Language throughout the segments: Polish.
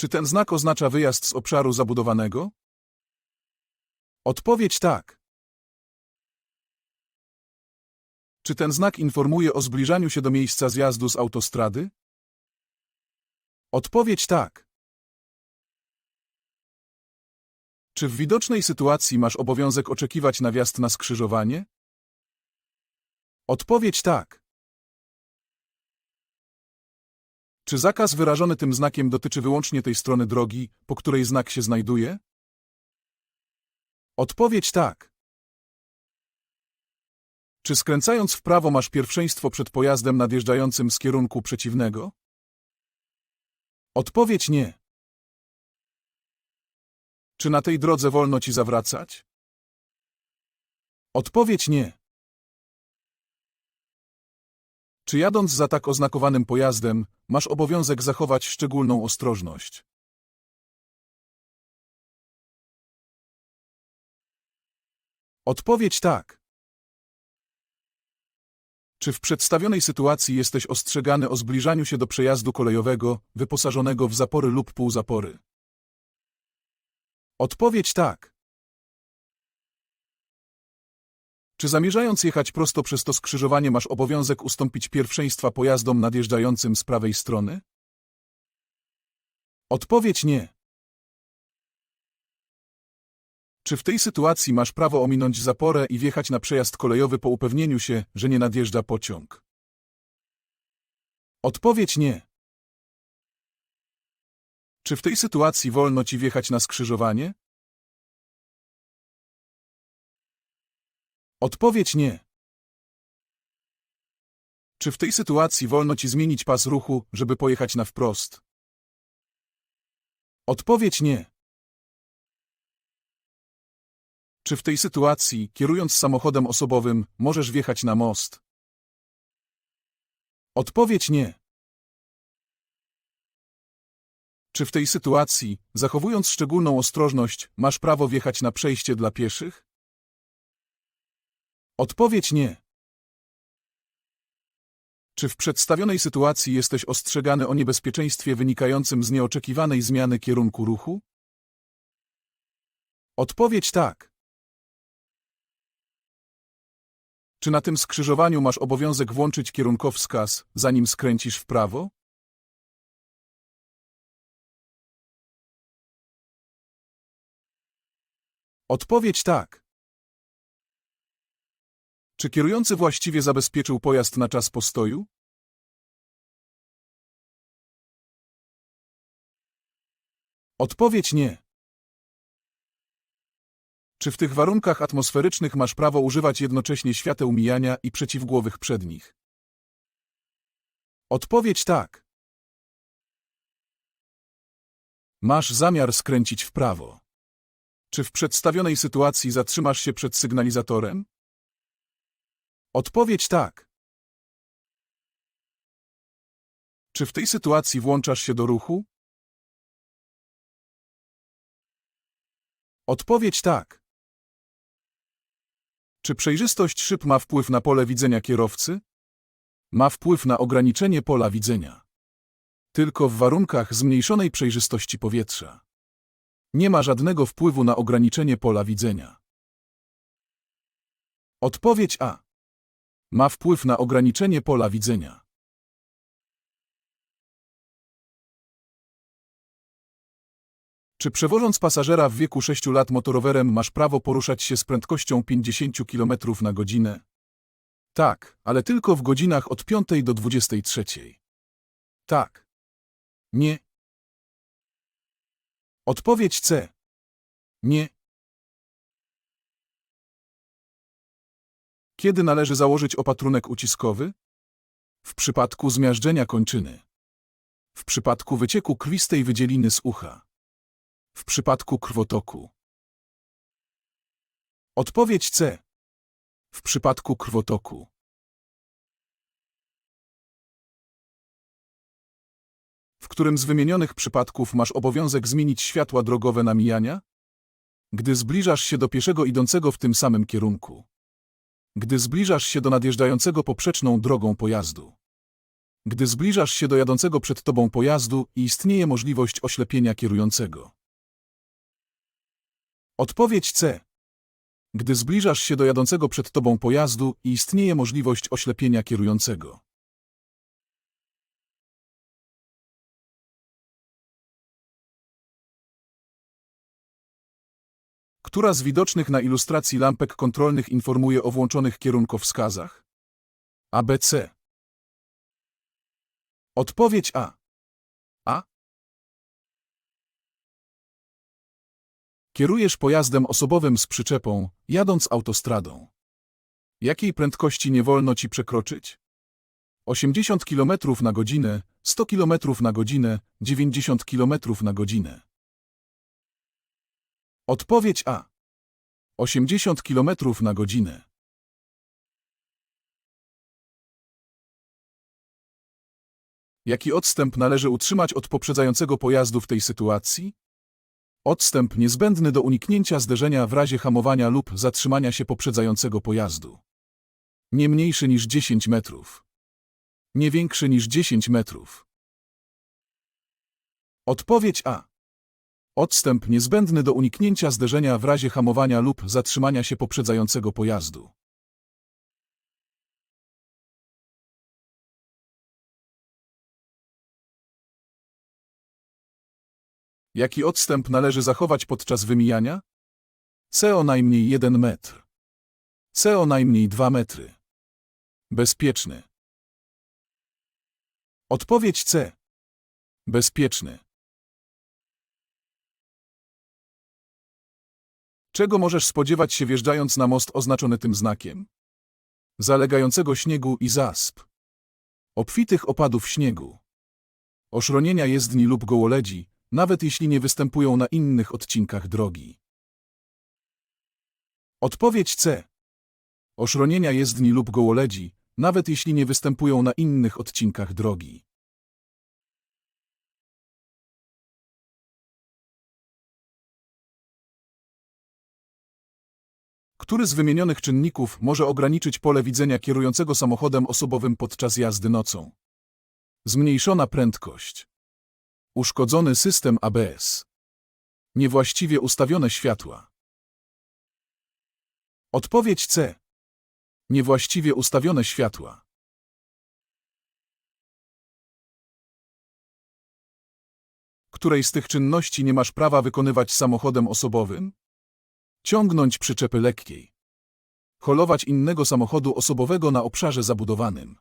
Czy ten znak oznacza wyjazd z obszaru zabudowanego? Odpowiedź tak. Czy ten znak informuje o zbliżaniu się do miejsca zjazdu z autostrady? Odpowiedź tak. Czy w widocznej sytuacji masz obowiązek oczekiwać na wjazd na skrzyżowanie? Odpowiedź tak. Czy zakaz wyrażony tym znakiem dotyczy wyłącznie tej strony drogi, po której znak się znajduje? Odpowiedź tak. Czy skręcając w prawo masz pierwszeństwo przed pojazdem nadjeżdżającym z kierunku przeciwnego? Odpowiedź nie. Czy na tej drodze wolno ci zawracać? Odpowiedź nie. Czy jadąc za tak oznakowanym pojazdem, masz obowiązek zachować szczególną ostrożność? Odpowiedź tak. Czy w przedstawionej sytuacji jesteś ostrzegany o zbliżaniu się do przejazdu kolejowego, wyposażonego w zapory lub półzapory? Odpowiedź tak. Czy zamierzając jechać prosto przez to skrzyżowanie masz obowiązek ustąpić pierwszeństwa pojazdom nadjeżdżającym z prawej strony? Odpowiedź nie. Czy w tej sytuacji masz prawo ominąć zaporę i wjechać na przejazd kolejowy po upewnieniu się, że nie nadjeżdża pociąg? Odpowiedź nie. Czy w tej sytuacji wolno ci wjechać na skrzyżowanie? Odpowiedź nie. Czy w tej sytuacji wolno ci zmienić pas ruchu, żeby pojechać na wprost? Odpowiedź nie. Czy w tej sytuacji, kierując samochodem osobowym, możesz wjechać na most? Odpowiedź nie. Czy w tej sytuacji, zachowując szczególną ostrożność, masz prawo wjechać na przejście dla pieszych? Odpowiedź nie. Czy w przedstawionej sytuacji jesteś ostrzegany o niebezpieczeństwie wynikającym z nieoczekiwanej zmiany kierunku ruchu? Odpowiedź tak. Czy na tym skrzyżowaniu masz obowiązek włączyć kierunkowskaz, zanim skręcisz w prawo? Odpowiedź tak. Czy kierujący właściwie zabezpieczył pojazd na czas postoju? Odpowiedź nie. Czy w tych warunkach atmosferycznych masz prawo używać jednocześnie świateł mijania i przeciwgłowych przednich? Odpowiedź tak. Masz zamiar skręcić w prawo. Czy w przedstawionej sytuacji zatrzymasz się przed sygnalizatorem? Odpowiedź tak. Czy w tej sytuacji włączasz się do ruchu? Odpowiedź tak. Czy przejrzystość szyb ma wpływ na pole widzenia kierowcy? Ma wpływ na ograniczenie pola widzenia. Tylko w warunkach zmniejszonej przejrzystości powietrza. Nie ma żadnego wpływu na ograniczenie pola widzenia. Odpowiedź A. Ma wpływ na ograniczenie pola widzenia. Czy przewożąc pasażera w wieku 6 lat motorowerem masz prawo poruszać się z prędkością 50 km na godzinę? Tak, ale tylko w godzinach od 5 do 23. Tak. Nie. Odpowiedź C. Nie. Kiedy należy założyć opatrunek uciskowy? W przypadku zmiażdżenia kończyny. W przypadku wycieku krwistej wydzieliny z ucha. W przypadku krwotoku. Odpowiedź C. W przypadku krwotoku. W którym z wymienionych przypadków masz obowiązek zmienić światła drogowe na mijania? Gdy zbliżasz się do pieszego idącego w tym samym kierunku. Gdy zbliżasz się do nadjeżdżającego poprzeczną drogą pojazdu. Gdy zbliżasz się do jadącego przed tobą pojazdu i istnieje możliwość oślepienia kierującego. Odpowiedź C. Gdy zbliżasz się do jadącego przed tobą pojazdu i istnieje możliwość oślepienia kierującego. Która z widocznych na ilustracji lampek kontrolnych informuje o włączonych kierunkowskazach? ABC. Odpowiedź A. A. Kierujesz pojazdem osobowym z przyczepą, jadąc autostradą. Jakiej prędkości nie wolno ci przekroczyć? 80 km na godzinę, 100 km na godzinę, 90 km na godzinę. Odpowiedź A. 80 km na godzinę. Jaki odstęp należy utrzymać od poprzedzającego pojazdu w tej sytuacji? Odstęp niezbędny do uniknięcia zderzenia w razie hamowania lub zatrzymania się poprzedzającego pojazdu. Nie mniejszy niż 10 metrów. Nie większy niż 10 metrów. Odpowiedź A. Odstęp niezbędny do uniknięcia zderzenia w razie hamowania lub zatrzymania się poprzedzającego pojazdu. Jaki odstęp należy zachować podczas wymijania? C o najmniej 1 metr. C o najmniej 2 metry. Bezpieczny. Odpowiedź C. Bezpieczny. Czego możesz spodziewać się wjeżdżając na most oznaczony tym znakiem? Zalegającego śniegu i zasp. Obfitych opadów śniegu. Oszronienia jezdni lub gołoledzi, nawet jeśli nie występują na innych odcinkach drogi. Odpowiedź C. Oszronienia jezdni lub gołoledzi, nawet jeśli nie występują na innych odcinkach drogi. Który z wymienionych czynników może ograniczyć pole widzenia kierującego samochodem osobowym podczas jazdy nocą? Zmniejszona prędkość. Uszkodzony system ABS. Niewłaściwie ustawione światła. Odpowiedź C. Niewłaściwie ustawione światła. Której z tych czynności nie masz prawa wykonywać samochodem osobowym? Ciągnąć przyczepy lekkiej. Holować innego samochodu osobowego na obszarze zabudowanym.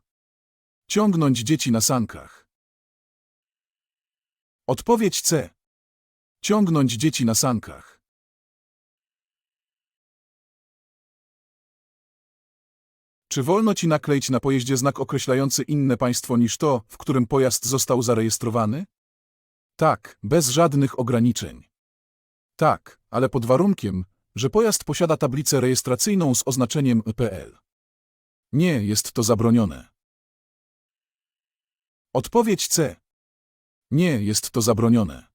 Ciągnąć dzieci na sankach. Odpowiedź C. Ciągnąć dzieci na sankach. Czy wolno ci nakleić na pojeździe znak określający inne państwo niż to, w którym pojazd został zarejestrowany? Tak, bez żadnych ograniczeń. Tak, ale pod warunkiem, że pojazd posiada tablicę rejestracyjną z oznaczeniem PL. Nie jest to zabronione. Odpowiedź C. Nie jest to zabronione.